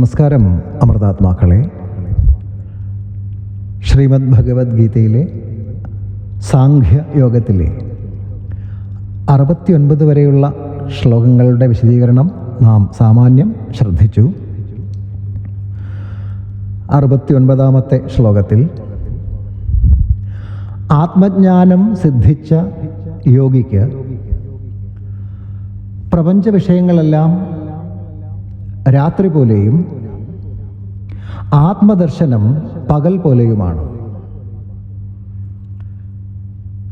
നമസ്കാരം അമൃതാത്മാക്കളെ. ശ്രീമദ് ഭഗവത്ഗീതയിലെ സാഖ്യ യോഗത്തിലെ അറുപത്തിയൊൻപത് വരെയുള്ള ശ്ലോകങ്ങളുടെ വിശദീകരണം നാം സാമാന്യം ശ്രദ്ധിച്ചു. അറുപത്തിയൊൻപതാമത്തെ ശ്ലോകത്തിൽ ആത്മജ്ഞാനം സിദ്ധിച്ച യോഗിക്ക് പ്രപഞ്ച വിഷയങ്ങളെല്ലാം രാത്രി പോലെയും ആത്മദർശനം പകൽ പോലെയുമാണ്.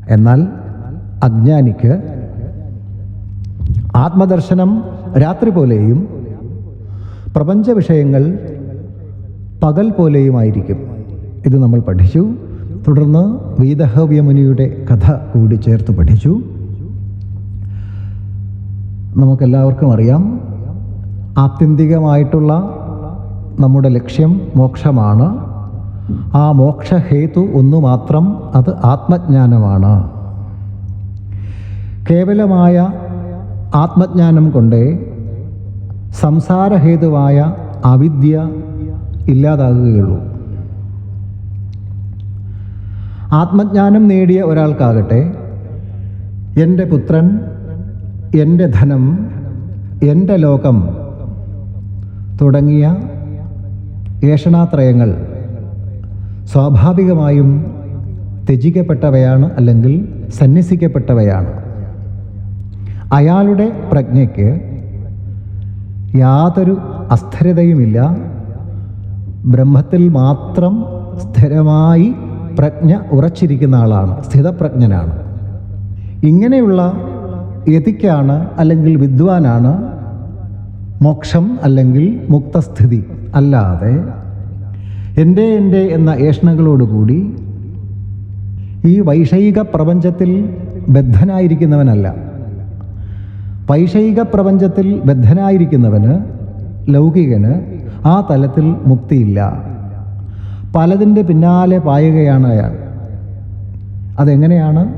എന്നാൽ അജ്ഞാനിക്ക് ആത്മദർശനം രാത്രി പോലെയും പ്രപഞ്ച വിഷയങ്ങൾ പകൽ പോലെയുമായിരിക്കും. ഇത് നമ്മൾ പഠിച്ചു. തുടർന്ന് വീതഹവ്യമുനിയുടെ കഥ കൂടി ചേർത്ത് പഠിച്ചു. നമുക്കെല്ലാവർക്കും അറിയാം. ആത്യന്തികമായിട്ടുള്ള നമ്മുടെ ലക്ഷ്യം മോക്ഷമാണ്. ആ മോക്ഷഹേതു ഒന്നു മാത്രം അത് ആത്മജ്ഞാനമാണ്. കേവലമായ ആത്മജ്ഞാനം കൊണ്ടേ സംസാരഹേതുവായ അവിദ്യ ഇല്ലാതാകുകയുള്ളൂ. ആത്മജ്ഞാനം നേടിയ ഒരാൾക്കാകട്ടെ എന്റെ പുത്രൻ എന്റെ ധനം എന്റെ ലോകം തുടങ്ങിയ ഏഷണാത്രയങ്ങൾ സ്വാഭാവികമായും ത്യജിക്കപ്പെട്ടവയാണ് അല്ലെങ്കിൽ സന്യസിക്കപ്പെട്ടവയാണ്. അയാളുടെ പ്രജ്ഞയ്ക്ക് യാതൊരു അസ്ഥിരതയുമില്ല. ബ്രഹ്മത്തിൽ മാത്രം സ്ഥിരമായി പ്രജ്ഞ ഉറച്ചിരിക്കുന്ന ആളാണ് സ്ഥിതപ്രജ്ഞനാണ്. ഇങ്ങനെയുള്ള യതിക്കാണ് അല്ലെങ്കിൽ വിദ്വാനാണ് മോക്ഷം അല്ലെങ്കിൽ മുക്തസ്ഥിതി അല്ലാതെ എന്റെ എന്റെ എന്ന ഏഷണകളോടുകൂടി ഈ വൈഷയിക പ്രപഞ്ചത്തിൽ ബദ്ധനായിരിക്കുന്നവനല്ല. വൈഷയിക പ്രപഞ്ചത്തിൽ ബദ്ധനായിരിക്കുന്നവന് ലൗകികന് ആ തലത്തിൽ മുക്തിയില്ല. പലതിന്റെ പിന്നാലെ പായുകയാണ് അയാൾ. അതെങ്ങനെയാണ്?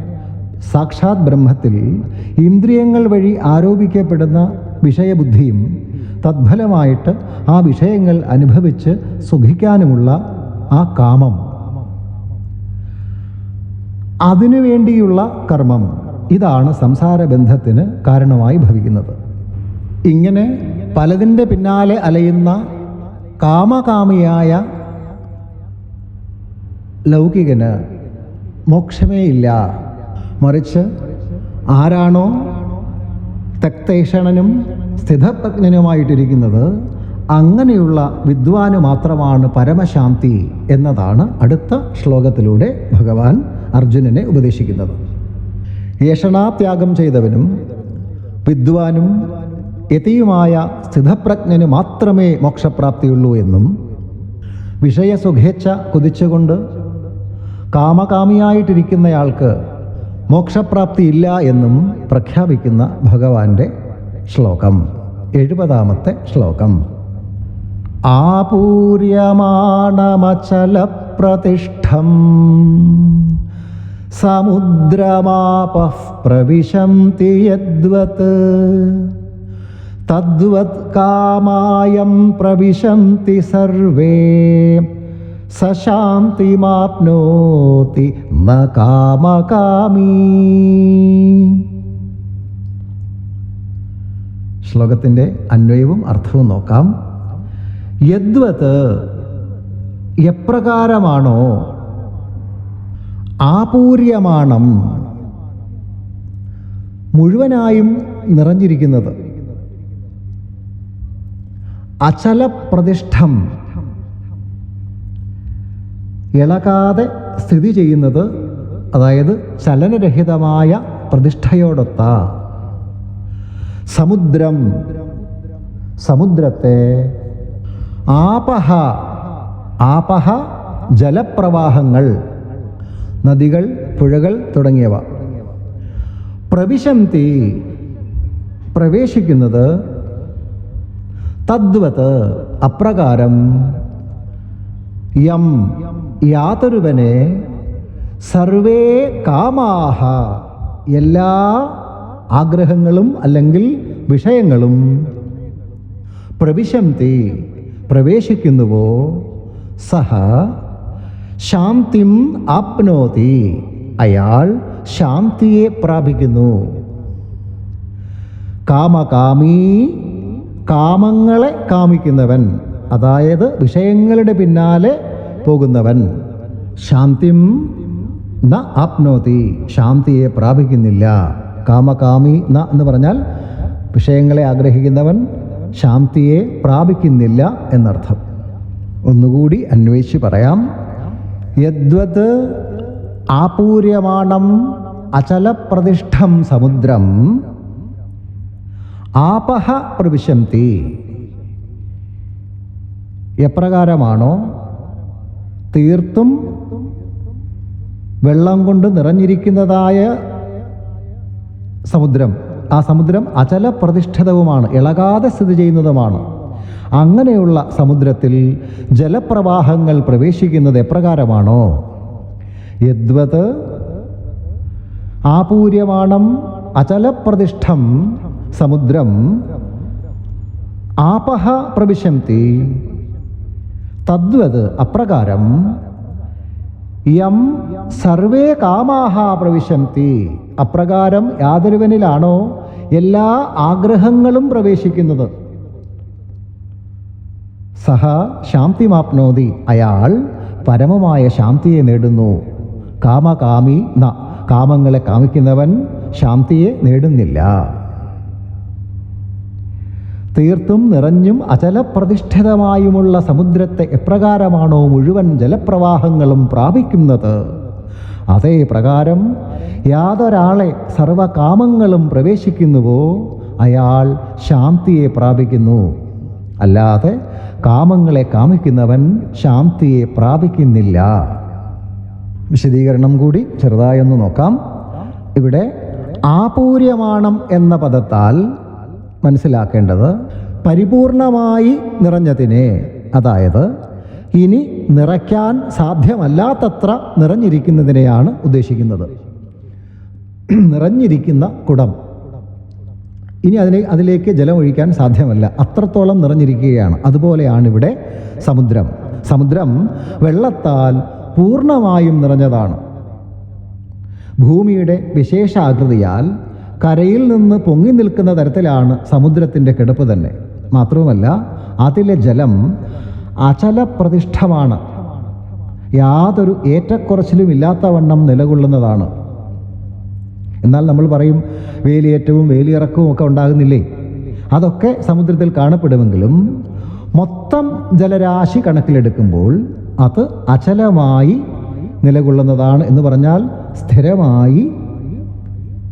സാക്ഷാത് ബ്രഹ്മത്തിൽ ഇന്ദ്രിയങ്ങൾ വഴി ആരോപിക്കപ്പെടുന്ന വിഷയബുദ്ധിയും തദ്ഫലമായിട്ട് ആ വിഷയങ്ങൾ അനുഭവിച്ച് സുഖിക്കാനുമുള്ള ആ കാമം. അതിനു വേണ്ടിയുള്ള കർമ്മം. ഇതാണ് സംസാര ബന്ധത്തിന് കാരണമായി ഭവിക്കുന്നത്. ഇങ്ങനെ പലതിന്റെ പിന്നാലെ അലയുന്ന കാമകാമിയായ ലൗകികന് മോക്ഷമേ ഇല്ല മറിച്ച് ആരാണോ തക്തേഷണനും സ്ഥിതപ്രജ്ഞനുമായിട്ടിരിക്കുന്നത് അങ്ങനെയുള്ള വിദ്വാന് മാത്രമാണ് പരമശാന്തി എന്നതാണ് അടുത്ത ശ്ലോകത്തിലൂടെ ഭഗവാൻ അർജുനനെ ഉപദേശിക്കുന്നത്. യേഷണാത്യാഗം ചെയ്തവനും വിദ്വാനും യതിയുമായ സ്ഥിതപ്രജ്ഞന് മാത്രമേ മോക്ഷപ്രാപ്തിയുള്ളൂ എന്നും വിഷയസുഖേച്ഛ കുതിച്ചുകൊണ്ട് കാമകാമിയായിട്ടിരിക്കുന്നയാൾക്ക് മോക്ഷപ്രാപ്തി ഇല്ല എന്നും പ്രഖ്യാപിക്കുന്ന ഭഗവാന്റെ ശ്ലോകം എഴുപതാമത്തെ ശ്ലോകം. ആപൂര്യമാണമചലപ്രതിഷ്ഠം സമുദ്രമാപഃ പ്രവിശന്തി യദ്വത് തദ്വത് കാമായം പ്രവിശന്തി സർവേ സശാന്തിമാപ്നോതി ന ശ്ലോകത്തിന്റെ അന്വയവും അർത്ഥവും നോക്കാം. യദ്വത് എപ്രകാരമാണോ? ആപൂര്യമാണം. മുഴുവനായും നിറഞ്ഞിരിക്കുന്നത്. അചലപ്രതിഷ്ഠം. ഇളകാതെ സ്ഥിതി ചെയ്യുന്നത് അതായത് ചലനരഹിതമായ പ്രതിഷ്ഠയോടൊത്ത സമുദ്രം സമുദ്രത്തെ ആപഹ ആപഹ ജലപ്രവാഹങ്ങൾ നദികൾ പുഴകൾ തുടങ്ങിയവ. പ്രവിശന്തി പ്രവേശിക്കുന്നത് തദ്വത് അപ്രകാരം യം യാതൊരുവനെ സർവേ കാമാഹ. എല്ലാ ആഗ്രഹങ്ങളും അല്ലെങ്കിൽ വിഷയങ്ങളും പ്രവിശന്തി പ്രവേശിക്കുന്നുവോ? സഹ ശാന്തിം ആപ്നോതി. അയാൾ ശാന്തിയെ പ്രാപിക്കുന്നു. കാമകാമീ കാമങ്ങളെ കാമിക്കുന്നവൻ. അതായത് വിഷയങ്ങളുടെ പിന്നാലെ പോകുന്നവൻ ശാന്തിം ന ആപ്നോതി ശാന്തിയെ പ്രാപിക്കുന്നില്ല. കാമകാമി ന എന്ന് പറഞ്ഞാൽ വിഷയങ്ങളെ ആഗ്രഹിക്കുന്നവൻ ശാന്തിയെ പ്രാപിക്കുന്നില്ല എന്നർത്ഥം. ഒന്നുകൂടി അന്വേഷിച്ച് പറയാം. യദ്വത് ആപൂര്യമാണം അചലപ്രതിഷ്ഠം സമുദ്രം ആപഹ പ്രവിശന്തി എപ്രകാരമാണോ? തീർത്തും വെള്ളം കൊണ്ട് നിറഞ്ഞിരിക്കുന്നതായ സമുദ്രം. ആ സമുദ്രം അചലപ്രതിഷ്ഠിതവുമാണ് ഇളകാതെ സ്ഥിതി ചെയ്യുന്നതുമാണ്. അങ്ങനെയുള്ള സമുദ്രത്തിൽ ജലപ്രവാഹങ്ങൾ പ്രവേശിക്കുന്നത് എപ്രകാരമാണോ? യദ്വത് ആപൂര്യമാണം അചലപ്രതിഷ്ഠം സമുദ്രം ആപഹ പ്രവിശന്തി തദ്വത് അപ്രകാരം. യം സർവേ കാമാഹ പ്രവിശന്തി. അപ്രകാരം യാതൊരുവനിലാണോ എല്ലാ ആഗ്രഹങ്ങളും പ്രവേശിക്കുന്നത്? സഹ ശാന്തിമാപ്നോതി. അയാൾ പരമമായ ശാന്തിയെ നേടുന്നു. കാമകാമി ന കാമങ്ങളെ കാമിക്കുന്നവൻ ശാന്തിയെ നേടുന്നില്ല. തീർത്തും നിറഞ്ഞും അചലപ്രതിഷ്ഠിതമായുമുള്ള സമുദ്രത്തെ എപ്രകാരമാണോ മുഴുവൻ ജലപ്രവാഹങ്ങളും പ്രാപിക്കുന്നത്? അതേ പ്രകാരം യാതൊരാളെ സർവകാമങ്ങളും പ്രവേശിക്കുന്നുവോ അയാൾ ശാന്തിയെ പ്രാപിക്കുന്നു. അല്ലാതെ കാമങ്ങളെ കാമിക്കുന്നവൻ ശാന്തിയെ പ്രാപിക്കുന്നില്ല. വിശദീകരണം കൂടി ചെറുതായൊന്ന് നോക്കാം. ഇവിടെ ആപൂര്യമാണം എന്ന പദത്താൽ മനസ്സിലാക്കേണ്ടത് പരിപൂർണമായി നിറഞ്ഞതിനെ. അതായത് ഇനി നിറയ്ക്കാൻ സാധ്യമല്ലാത്തത്ര നിറഞ്ഞിരിക്കുന്നതിനെയാണ് ഉദ്ദേശിക്കുന്നത്. നിറഞ്ഞിരിക്കുന്ന കുടം. ഇനി അതിനെ അതിലേക്ക് ജലമൊഴിക്കാൻ സാധ്യമല്ല. അത്രത്തോളം നിറഞ്ഞിരിക്കുകയാണ്. അതുപോലെയാണ് ഇവിടെ സമുദ്രം. സമുദ്രം വെള്ളത്താൽ പൂർണമായും നിറഞ്ഞതാണ്. ഭൂമിയുടെ വിശേഷാകൃതിയാൽ കരയിൽ നിന്ന് പൊങ്ങി നിൽക്കുന്ന തരത്തിലാണ് സമുദ്രത്തിന്റെ കിടപ്പ് തന്നെ. മാത്രവുമല്ല അതിലെ ജലം അചലപ്രതിഷ്ഠമാണ്. യാതൊരു ഏറ്റക്കുറച്ചിലും ഇല്ലാത്തവണ്ണം നിലകൊള്ളുന്നതാണ്. എന്നാൽ നമ്മൾ പറയും വേലിയേറ്റവും വേലിയിറക്കവും ഒക്കെ ഉണ്ടാകുന്നില്ലേ? അതൊക്കെ സമുദ്രത്തിൽ കാണപ്പെടുമെങ്കിലും മൊത്തം ജലരാശി കണക്കിലെടുക്കുമ്പോൾ അത് അചലമായി നിലകൊള്ളുന്നതാണ് എന്ന് പറഞ്ഞാൽ സ്ഥിരമായി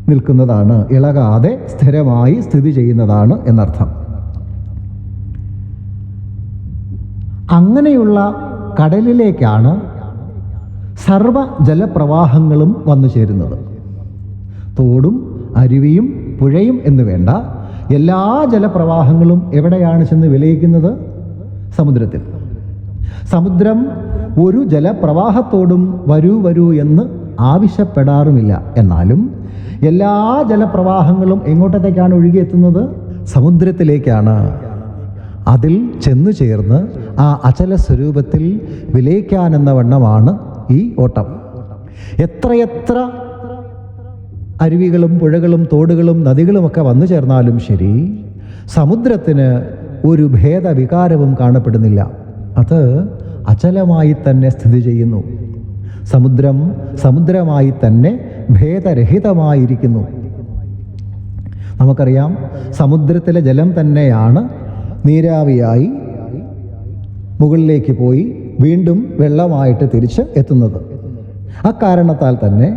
നിൽക്കുന്നതാണ്. ഇളകാതെ സ്ഥിരമായി സ്ഥിതി ചെയ്യുന്നതാണ് എന്നർത്ഥം. അങ്ങനെയുള്ള കടലിലേക്കാണ് സർവ ജലപ്രവാഹങ്ങളും വന്നു ചേരുന്നത്. തോടും അരുവിയും പുഴയും എന്ന് വേണ്ട എല്ലാ ജലപ്രവാഹങ്ങളും എവിടെയാണ് ചെന്ന് വിലയിക്കുന്നത്? സമുദ്രത്തിൽ. സമുദ്രം ഒരു ജലപ്രവാഹത്തോടും വരൂ വരൂ എന്ന് ആവശ്യപ്പെടാറുമില്ല. എന്നാലും എല്ലാ ജലപ്രവാഹങ്ങളും എങ്ങോട്ടത്തേക്കാണ് ഒഴുകിയെത്തുന്നത്? സമുദ്രത്തിലേക്കാണ്. അതിൽ ചെന്നു ചേർന്ന് ആ അചല സ്വരൂപത്തിൽ വിലയിക്കാനെന്ന വണ്ണമാണ് ഈ ഓട്ടം. എത്രയെത്ര അരുവികളും പുഴകളും തോടുകളും നദികളുമൊക്കെ വന്നു ചേർന്നാലും ശരി സമുദ്രത്തിന് ഒരു ഭേദവികാരവും കാണപ്പെടുന്നില്ല. അത് അചലമായി തന്നെ സ്ഥിതി ചെയ്യുന്നു. സമുദ്രം സമുദ്രമായി തന്നെ ഭേദരഹിതമായിരിക്കുന്നു. നമുക്കറിയാം സമുദ്രത്തിലെ ജലം തന്നെയാണ് നീരാവിയായി മുകളിലേക്ക് പോയി വീണ്ടും വെള്ളമായിട്ട് തിരിച്ച് എത്തുന്നത്. അക്കാരണത്താൽ തന്നെ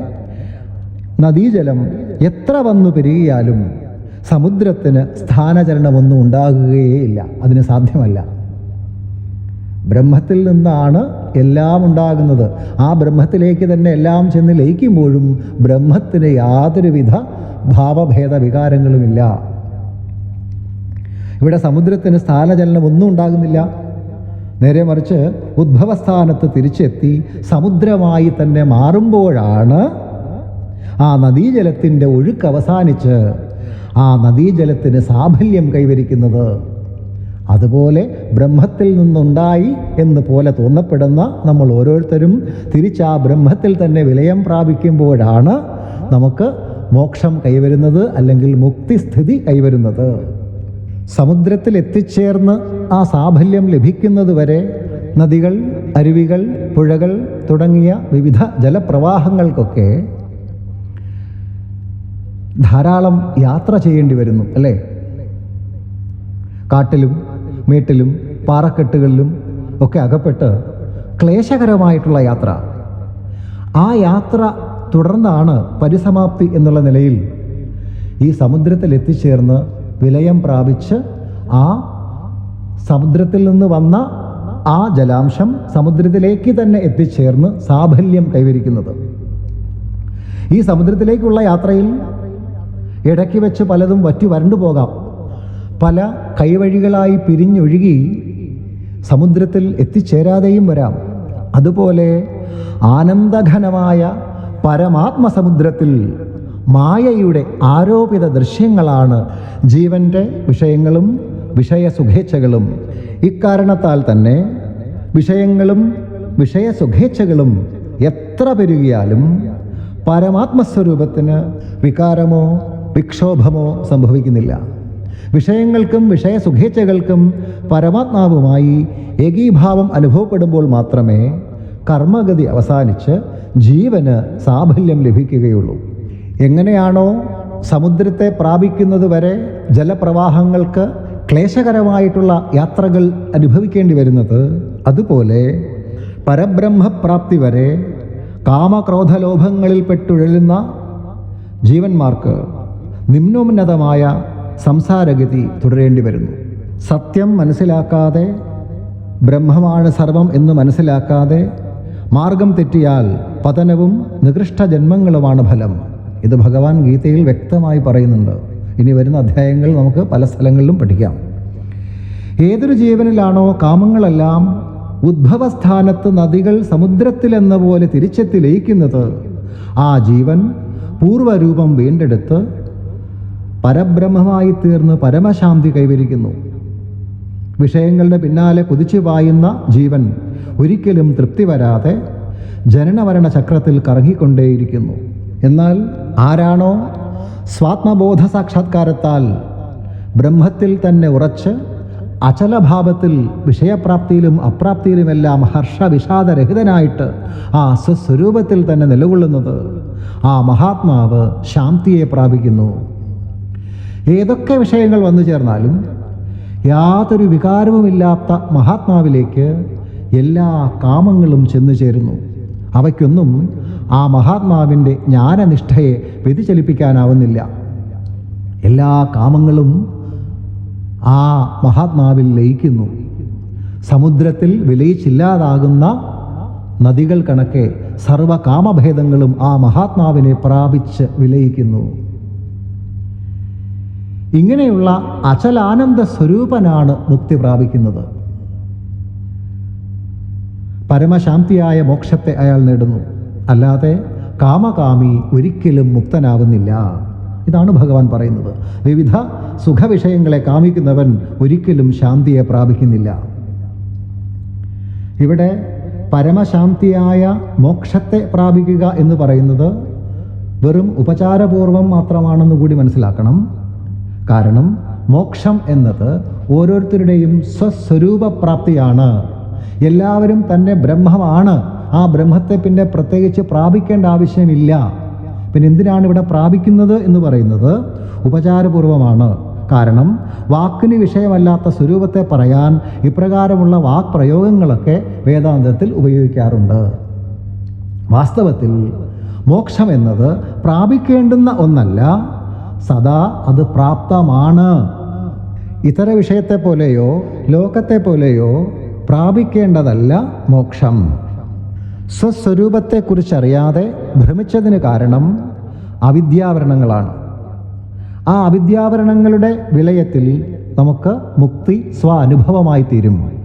നദീജലം എത്ര വന്നു പെരുകിയാലും സമുദ്രത്തിന് സ്ഥാനചലനമൊന്നും ഉണ്ടാകുകയേയില്ല. അതിന് സാധ്യമല്ല. ബ്രഹ്മത്തിൽ നിന്നാണ് എല്ലാം ഉണ്ടാകുന്നത്. ആ ബ്രഹ്മത്തിലേക്ക് തന്നെ എല്ലാം ചെന്ന് ലയിക്കുമ്പോഴും ബ്രഹ്മത്തിന് യാതൊരുവിധ ഭാവഭേദ വികാരങ്ങളുമില്ല. ഇവിടെ സമുദ്രത്തിന് സ്ഥാനചലനം ഒന്നും ഉണ്ടാകുന്നില്ല. നേരെ മറിച്ച് ഉദ്ഭവസ്ഥാനത്ത് തിരിച്ചെത്തി സമുദ്രമായി തന്നെ മാറുമ്പോഴാണ് ആ നദീജലത്തിന്റെ ഒഴുക്ക് അവസാനിച്ച് ആ നദീജലത്തിന് സാഫല്യം കൈവരിക്കുന്നത്. അതുപോലെ ബ്രഹ്മത്തിൽ നിന്നുണ്ടായി എന്ന് പോലെ തോന്നപ്പെടുന്ന നമ്മൾ ഓരോരുത്തരും തിരിച്ച് ആ ബ്രഹ്മത്തിൽ തന്നെ വിലയം പ്രാപിക്കുമ്പോഴാണ് നമുക്ക് മോക്ഷം കൈവരുന്നത് അല്ലെങ്കിൽ മുക്തിസ്ഥിതി കൈവരുന്നത്. സമുദ്രത്തിൽ എത്തിച്ചേർന്ന് ആ സാഫല്യം ലഭിക്കുന്നത് വരെ നദികൾ അരുവികൾ പുഴകൾ തുടങ്ങിയ വിവിധ ജലപ്രവാഹങ്ങൾക്കൊക്കെ ധാരാളം യാത്ര ചെയ്യേണ്ടി വരുന്നു അല്ലേ? കാട്ടിലും മേട്ടിലും പാറക്കെട്ടുകളിലും ഒക്കെ അകപ്പെട്ട് ക്ലേശകരമായിട്ടുള്ള യാത്ര. ആ യാത്ര തുടർന്നാണ് പരിസമാപ്തി എന്നുള്ള നിലയിൽ ഈ സമുദ്രത്തിൽ എത്തിച്ചേർന്ന് വിലയം പ്രാപിച്ച് ആ സമുദ്രത്തിൽ നിന്ന് വന്ന ആ ജലാംശം സമുദ്രത്തിലേക്ക് തന്നെ എത്തിച്ചേർന്ന് സാഫല്യം കൈവരിക്കുന്നത്. ഈ സമുദ്രത്തിലേക്കുള്ള യാത്രയിൽ ഇടയ്ക്ക് വെച്ച് പലതും വറ്റി വരണ്ടു പോകാം. പല കൈവഴികളായി പിരിഞ്ഞൊഴുകി സമുദ്രത്തിൽ എത്തിച്ചേരാതെയും വരാം. അതുപോലെ ആനന്ദഘനമായ പരമാത്മസമുദ്രത്തിൽ മായയുടെ ആരോപിത ദൃശ്യങ്ങളാണ് ജീവന്റെ വിഷയങ്ങളും വിഷയസുഖേച്ഛകളും. ഇക്കാരണത്താൽ തന്നെ വിഷയങ്ങളും വിഷയസുഖേച്ഛകളും എത്ര പെരുകിയാലും പരമാത്മസ്വരൂപത്തിന് വികാരമോ വിക്ഷോഭമോ സംഭവിക്കുന്നില്ല. വിഷയങ്ങൾക്കും വിഷയസുഖേച്ഛകൾക്കും പരമാത്മാവുമായി ഏകീഭാവം അനുഭവപ്പെടുമ്പോൾ മാത്രമേ കർമ്മഗതി അവസാനിച്ച് ജീവന് സാഫല്യം ലഭിക്കുകയുള്ളൂ. എങ്ങനെയാണോ സമുദ്രത്തെ പ്രാപിക്കുന്നത് വരെ ജലപ്രവാഹങ്ങൾക്ക് ക്ലേശകരമായിട്ടുള്ള യാത്രകൾ അനുഭവിക്കേണ്ടി വരുന്നത് അതുപോലെ പരബ്രഹ്മപ്രാപ്തി വരെ കാമക്രോധലോഭങ്ങളിൽ പെട്ടുഴലുന്ന ജീവന്മാർക്ക് നിമ്നോന്നതമായ സംസാരഗതി തുടരേണ്ടി വരുന്നു. സത്യം മനസ്സിലാക്കാതെ ബ്രഹ്മമാണ് സർവം എന്ന് മനസ്സിലാക്കാതെ മാർഗം തെറ്റിയാൽ പതനവും നികൃഷ്ട ജന്മങ്ങളുമാണ് ഫലം. ഇത് ഭഗവാൻ ഗീതയിൽ വ്യക്തമായി പറയുന്നുണ്ട്. ഇനി വരുന്ന അധ്യായങ്ങൾ നമുക്ക് പല സ്ഥലങ്ങളിലും പഠിക്കാം. ഏതൊരു ജീവനിലാണോ കാമങ്ങളെല്ലാം ഉദ്ഭവസ്ഥാനത്ത് നദികൾ സമുദ്രത്തിലെന്ന പോലെ തിരിച്ചെത്തി ലയിക്കുന്നത് ആ ജീവൻ പൂർവരൂപം വീണ്ടെടുത്ത് പരബ്രഹ്മമായി തീർന്ന് പരമശാന്തി കൈവരിക്കുന്നു. വിഷയങ്ങളുടെ പിന്നാലെ കുതിച്ചു പായുന്ന ജീവൻ ഒരിക്കലും തൃപ്തി വരാതെ ജനനമരണ ചക്രത്തിൽ കറങ്ങിക്കൊണ്ടേയിരിക്കുന്നു. എന്നാൽ ആരാണോ സ്വാത്മബോധ സാക്ഷാത്കാരത്താൽ ബ്രഹ്മത്തിൽ തന്നെ ഉറച്ച് അചലഭാവത്തിൽ വിഷയപ്രാപ്തിയിലും അപ്രാപ്തിയിലുമെല്ലാം ഹർഷവിഷാദരഹിതനായിട്ട് ആ സ്വസ്വരൂപത്തിൽ തന്നെ നിലകൊള്ളുന്നത് ആ മഹാത്മാവ് ശാന്തിയെ പ്രാപിക്കുന്നു. ഏതൊക്കെ വിഷയങ്ങൾ വന്നു ചേർന്നാലും യാതൊരു വികാരവുമില്ലാത്ത മഹാത്മാവിലേക്ക് എല്ലാ കാമങ്ങളും ചെന്നു ചേരുന്നു. അവയ്ക്കൊന്നും ആ മഹാത്മാവിന്റെ ജ്ഞാനനിഷ്ഠയെ വ്യതിചലിപ്പിക്കാനാവുന്നില്ല. എല്ലാ കാമങ്ങളും ആ മഹാത്മാവിൽ ലയിക്കുന്നു. സമുദ്രത്തിൽ വിലയിച്ചില്ലാതാകുന്ന നദികൾ കണക്കെ സർവകാമഭേദങ്ങളും ആ മഹാത്മാവിനെ പ്രാപിച്ച് വിലയിക്കുന്നു. ഇങ്ങനെയുള്ള അചലാനന്ദ സ്വരൂപനാണ് മുക്തി പ്രാപിക്കുന്നത്. പരമശാന്തിയായ മോക്ഷത്തെ അയാൾ നേടുന്നു. അല്ലാതെ കാമകാമി ഒരിക്കലും മുക്തനാവുന്നില്ല. ഇതാണ് ഭഗവാൻ പറയുന്നത്. വിവിധ സുഖവിഷയങ്ങളെ കാമിക്കുന്നവൻ ഒരിക്കലും ശാന്തിയെ പ്രാപിക്കുന്നില്ല. ഇവിടെ പരമശാന്തിയായ മോക്ഷത്തെ പ്രാപിക്കുക എന്ന് പറയുന്നത് വെറും ഉപചാരപൂർവം മാത്രമാണെന്ന് കൂടി മനസ്സിലാക്കണം. കാരണം മോക്ഷം എന്നത് ഓരോരുത്തരുടെയും സ്വസ്വരൂപ പ്രാപ്തിയാണ് എല്ലാവരും തന്നെ ബ്രഹ്മമാണ്. ആ ബ്രഹ്മത്തെ പിന്നെ പ്രത്യേകിച്ച് പ്രാപിക്കേണ്ട ആവശ്യമില്ല. പിന്നെ എന്തിനാണ് ഇവിടെ പ്രാപിക്കുന്നത് എന്ന് പറയുന്നത് ഉപചാരപൂർവമാണ്. കാരണം വാക്കിന് വിഷയമല്ലാത്ത സ്വരൂപത്തെ പറയാൻ ഇപ്രകാരമുള്ള വാക് പ്രയോഗങ്ങളൊക്കെ വേദാന്തത്തിൽ ഉപയോഗിക്കാറുണ്ട്. വാസ്തവത്തിൽ മോക്ഷം എന്നത് പ്രാപിക്കേണ്ടുന്ന ഒന്നല്ല സദാ അത് പ്രാപ്തമാണ്. ഇതര വിഷയത്തെ പോലെയോ ലോകത്തെ പോലെയോ പ്രാപിക്കേണ്ടതല്ല മോക്ഷം. സ്വസ്വരൂപത്തെക്കുറിച്ചറിയാതെ ഭ്രമിച്ചതിന് കാരണം അവിദ്യാവരണങ്ങളാണ്. ആ അവിദ്യാവരണങ്ങളുടെ വിലയത്തിൽ നമുക്ക് മുക്തി സ്വാനുഭവമായി തീരും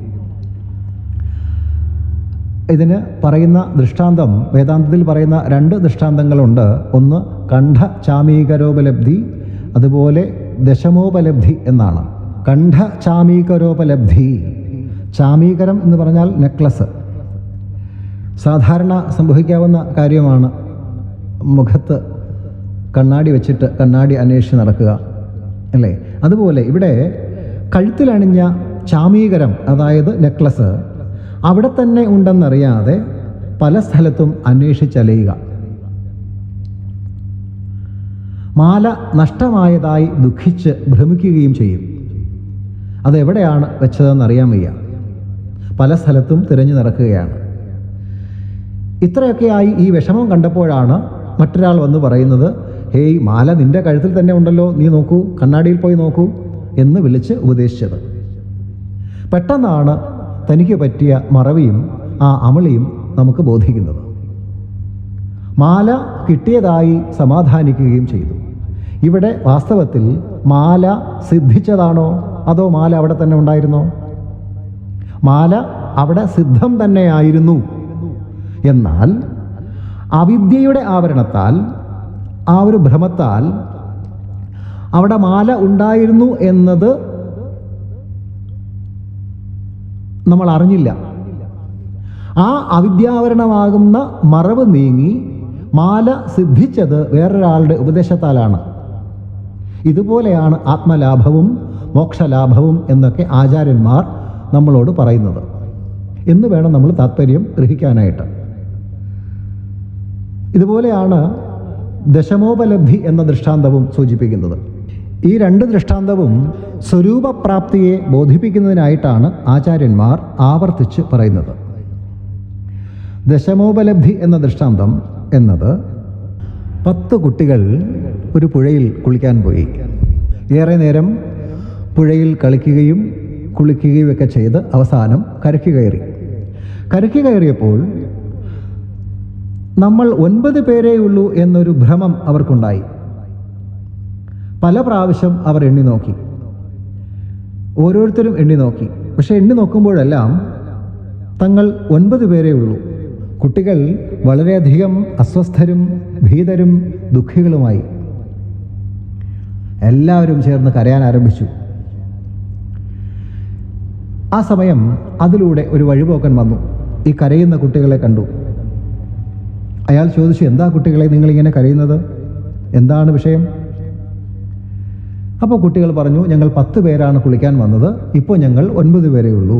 ഇതിന് പറയുന്ന ദൃഷ്ടാന്തം വേദാന്തത്തിൽ പറയുന്ന രണ്ട് ദൃഷ്ടാന്തങ്ങളുണ്ട്. ഒന്ന് കണ്ഠ ചാമീകരോപലബ്ധി അതുപോലെ ദശമോപലബ്ധി എന്നാണ്. കണ്ഠ ചാമീകരോപലബ്ധി ചാമീകരം എന്ന് പറഞ്ഞാൽ നെക്ലസ്. സാധാരണ സംഭവിക്കാവുന്ന കാര്യമാണ് മുഖത്ത് കണ്ണാടി വെച്ചിട്ട് കണ്ണാടി അന്വേഷിച്ച് നടക്കുക അല്ലേ? അതുപോലെ ഇവിടെ കഴുത്തിലണിഞ്ഞ ചാമീകരം അതായത് നെക്ലസ് അവിടെ തന്നെ ഉണ്ടെന്നറിയാതെ പല സ്ഥലത്തും അന്വേഷിച്ചലയുക. മാല നഷ്ടമായതായി ദുഃഖിച്ച് ഭ്രമിക്കുകയും ചെയ്യും. അതെവിടെയാണ് വെച്ചതെന്ന് അറിയാൻ വയ്യ. പല സ്ഥലത്തും തിരഞ്ഞു നടക്കുകയാണ്. ഇത്രയൊക്കെയായി ഈ വിഷമം കണ്ടപ്പോഴാണ് മറ്റൊരാൾ വന്ന് പറയുന്നത് ഹേയ് മാല നിന്റെ കഴുത്തിൽ തന്നെ ഉണ്ടല്ലോ നീ നോക്കൂ കണ്ണാടിയിൽ പോയി നോക്കൂ എന്ന് വിളിച്ച് ഉപദേശിച്ചത്. പെട്ടെന്നാണ് തനിക്ക് പറ്റിയ മറവിയും ആ അമളിയും നമുക്ക് ബോധിക്കുന്നത്. മാല കിട്ടിയതായി സമാധാനിക്കുകയും ചെയ്തു. ഇവിടെ വാസ്തവത്തിൽ മാല സിദ്ധിച്ചതാണോ? അതോ മാല അവിടെ തന്നെ ഉണ്ടായിരുന്നോ? മാല അവിടെ സിദ്ധം തന്നെയായിരുന്നു എന്നാൽ അവിദ്യയുടെ ആവരണത്താൽ ആ ഒരു ഭ്രമത്താൽ അവിടെ മാല ഉണ്ടായിരുന്നു എന്നത് നമ്മൾ അറിഞ്ഞില്ല ആ അവിദ്യാവരണമാകുന്ന മറവ് നീങ്ങി മാല സിദ്ധിച്ചത് വേറൊരാളുടെ ഉപദേശത്താലാണ്. ഇതുപോലെയാണ് ആത്മലാഭവും മോക്ഷലാഭവും എന്നൊക്കെ ആചാര്യന്മാർ നമ്മളോട് പറയുന്നത്. എന്ന് വേണം നമ്മൾ താത്പര്യം ഗ്രഹിക്കാനായിട്ട്. ഇതുപോലെയാണ് ദശമോപലബ്ധി എന്ന ദൃഷ്ടാന്തവും സൂചിപ്പിക്കുന്നത്. ഈ രണ്ട് ദൃഷ്ടാന്തവും സ്വരൂപപ്രാപ്തിയെ ബോധിപ്പിക്കുന്നതിനായിട്ടാണ് ആചാര്യന്മാർ ആവർത്തിച്ച് പറയുന്നത്. ദശമോപലബ്ധി എന്ന ദൃഷ്ടാന്തം എന്നത് പത്ത് കുട്ടികൾ ഒരു പുഴയിൽ കുളിക്കാൻ പോയി. ഏറെ നേരം പുഴയിൽ കളിക്കുകയും കുളിക്കുകയും ഒക്കെ ചെയ്ത് അവസാനം കരക്ക് കയറി. കരക്ക് കയറിയപ്പോൾ നമ്മൾ ഒൻപത് പേരേ ഉള്ളൂ എന്നൊരു ഭ്രമം അവർക്കുണ്ടായി. പല പ്രാവശ്യം അവർ എണ്ണി നോക്കി. ഓരോരുത്തരും എണ്ണി നോക്കി. പക്ഷെ എണ്ണി നോക്കുമ്പോഴെല്ലാം തങ്ങൾ ഒൻപത് പേരേ ഉള്ളൂ. കുട്ടികൾ വളരെയധികം അസ്വസ്ഥരും ഭീതരും ദുഃഖികളുമായി എല്ലാവരും ചേർന്ന് കരയാൻ ആരംഭിച്ചു. ആ സമയം അതിലൂടെ ഒരു വഴിപോക്കൻ വന്നു. ഈ കരയുന്ന കുട്ടികളെ കണ്ടു. അയാൾ ചോദിച്ചു എന്താ കുട്ടികളെ നിങ്ങളിങ്ങനെ കരയുന്നത്? എന്താണ് വിഷയം? അപ്പോൾ കുട്ടികൾ പറഞ്ഞു ഞങ്ങൾ പത്ത് പേരാണ് കുളിക്കാൻ വന്നത്. ഇപ്പോൾ ഞങ്ങൾ ഒൻപത് പേരേ ഉള്ളൂ.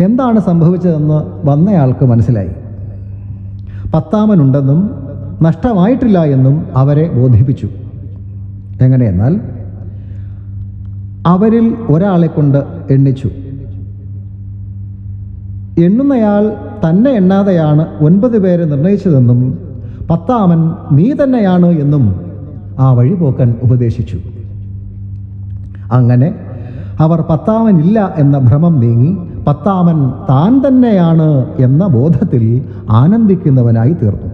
എന്താണ് സംഭവിച്ചതെന്ന് വന്നയാൾക്ക് മനസ്സിലായി. പത്താമനുണ്ടെന്നും നഷ്ടമായിട്ടില്ല എന്നും അവരെ ബോധിപ്പിച്ചു. എങ്ങനെയെന്നാൽ അവരിൽ ഒരാളെ കൊണ്ട് എണ്ണിച്ചു. എണ്ണുന്നയാൾ തന്നെ എണ്ണാതെയാണ് ഒൻപത് പേരെ നിർണയിച്ചതെന്നും പത്താമൻ നീ തന്നെയാണ് എന്നും ആ വഴി വഴിപോക്കൻ ഉപദേശിച്ചു. അങ്ങനെ അവർ പത്താമനില്ല എന്ന ഭ്രമം നീങ്ങി പത്താമൻ താൻ തന്നെയാണ് എന്ന ബോധത്തിൽ ആനന്ദിക്കുന്നവനായി തീർന്നു.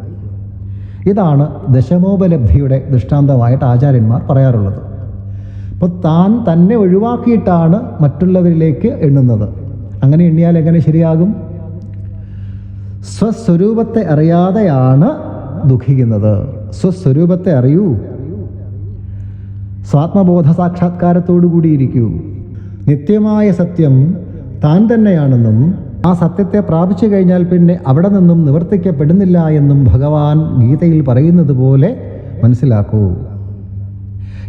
ഇതാണ് ദശമോപലബ്ധിയുടെ ദൃഷ്ടാന്തമായിട്ട് ആചാര്യന്മാർ പറയാറുള്ളത്. അപ്പോൾ താൻ തന്നെ ഒഴിവാക്കിയിട്ടാണ് മറ്റുള്ളവരിലേക്ക് എണ്ണുന്നത്. അങ്ങനെ എണ്ണിയാൽ എങ്ങനെ ശരിയാകും? സ്വസ്വരൂപത്തെ അറിയാതെയാണ് ദുഃഖിക്കുന്നത്. സ്വസ്വരൂപത്തെ അറിയൂ. സ്വാത്മബോധ സാക്ഷാത്കാരത്തോടുകൂടിയിരിക്കൂ നിത്യമായ സത്യം താൻ തന്നെയാണെന്നും ആ സത്യത്തെ പ്രാപിച്ചു കഴിഞ്ഞാൽ പിന്നെ അവിടെ നിന്നും നിവർത്തിക്കപ്പെടുന്നില്ല എന്നും ഭഗവാൻ ഗീതയിൽ പറയുന്നത് പോലെ മനസ്സിലാക്കൂ.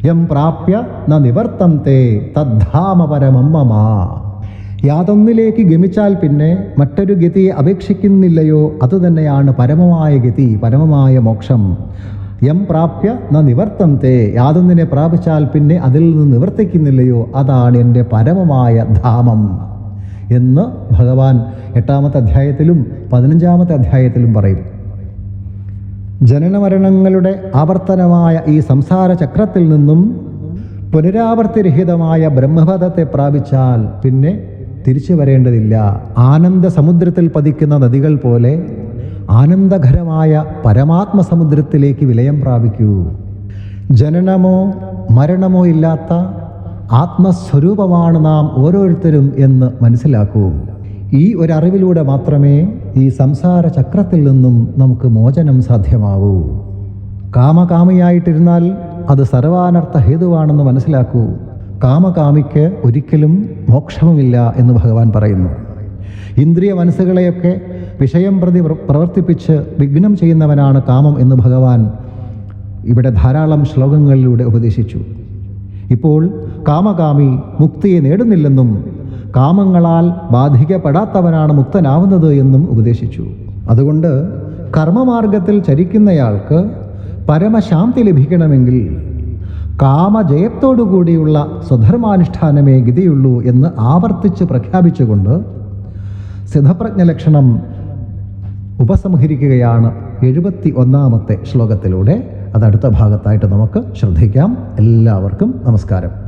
യം പ്രാപ്യ ന നിവർത്തം തേ തദ്ധാമ പരമമ്മ യാതൊന്നിലേക്ക് ഗമിച്ചാൽ പിന്നെ മറ്റൊരു ഗതിയെ അപേക്ഷിക്കുന്നില്ലയോ അതുതന്നെയാണ് പരമമായ ഗതി പരമമായ മോക്ഷം. യം പ്രാപ്യ ന നിവർത്തന്തേ. യാതൊന്നിനെ പ്രാപിച്ചാൽ പിന്നെ അതിൽ നിന്ന് നിവർത്തിക്കുന്നില്ലയോ? അതാണ് എന്റെ പരമമായ ധാമം. എന്ന് ഭഗവാൻ എട്ടാമത്തെ അധ്യായത്തിലും പതിനഞ്ചാമത്തെ അധ്യായത്തിലും പറയും. ജനനമരണങ്ങളുടെ ആവർത്തനമായ ഈ സംസാര ചക്രത്തിൽ നിന്നും പുനരാവർത്തിരഹിതമായ ബ്രഹ്മപദത്തെ പ്രാപിച്ചാൽ പിന്നെ തിരിച്ചു വരേണ്ടതില്ല. ആനന്ദ സമുദ്രത്തിൽ പതിക്കുന്ന നദികൾ പോലെ ആനന്ദകരമായ പരമാത്മ സമുദ്രത്തിലേക്ക് വിലയം പ്രാപിക്കൂ. ജനനമോ മരണമോ ഇല്ലാത്ത ആത്മസ്വരൂപമാണ് നാം ഓരോരുത്തരും എന്ന് മനസ്സിലാക്കൂ. ഈ ഒരറിവിലൂടെ മാത്രമേ ഈ സംസാര ചക്രത്തിൽ നിന്നും നമുക്ക് മോചനം സാധ്യമാവൂ. കാമകാമിയായിട്ടിരുന്നാൽ അത് സർവാനർത്ഥ ഹേതുവാണെന്ന് മനസ്സിലാക്കൂ. കാമകാമിക്ക് ഒരിക്കലും മോക്ഷവുമില്ല എന്ന് ഭഗവാൻ പറയുന്നു. ഇന്ദ്രിയ മനസ്സുകളെയൊക്കെ വിഷയം പ്രതി പ്ര- പ്രവർത്തിപ്പിച്ച് വിഘ്നം ചെയ്യുന്നവനാണ് കാമം എന്ന് ഭഗവാൻ ഇവിടെ ധാരാളം ശ്ലോകങ്ങളിലൂടെ ഉപദേശിച്ചു. ഇപ്പോൾ കാമകാമി മുക്തിയെ നേടുന്നില്ലെന്നും കാമങ്ങളാൽ ബാധിക്കപ്പെടാത്തവനാണ് മുക്തനാവുന്നത് എന്നും ഉപദേശിച്ചു. അതുകൊണ്ട് കർമ്മമാർഗത്തിൽ ചരിക്കുന്നയാൾക്ക് പരമശാന്തി ലഭിക്കണമെങ്കിൽ കാമജയത്തോടുകൂടിയുള്ള സ്വധർമാനുഷ്ഠാനമേ ഗതിയുള്ളൂ എന്ന് ആവർത്തിച്ച് പ്രഖ്യാപിച്ചുകൊണ്ട് സിദ്ധപ്രജ്ഞ ലക്ഷണം ഉപസംഹരിക്കുകയാണ് എഴുപത്തി ഒന്നാമത്തെ ശ്ലോകത്തിലൂടെ. അത് അടുത്ത ഭാഗത്തായിട്ട് നമുക്ക് ശ്രദ്ധിക്കാം. എല്ലാവർക്കും നമസ്കാരം.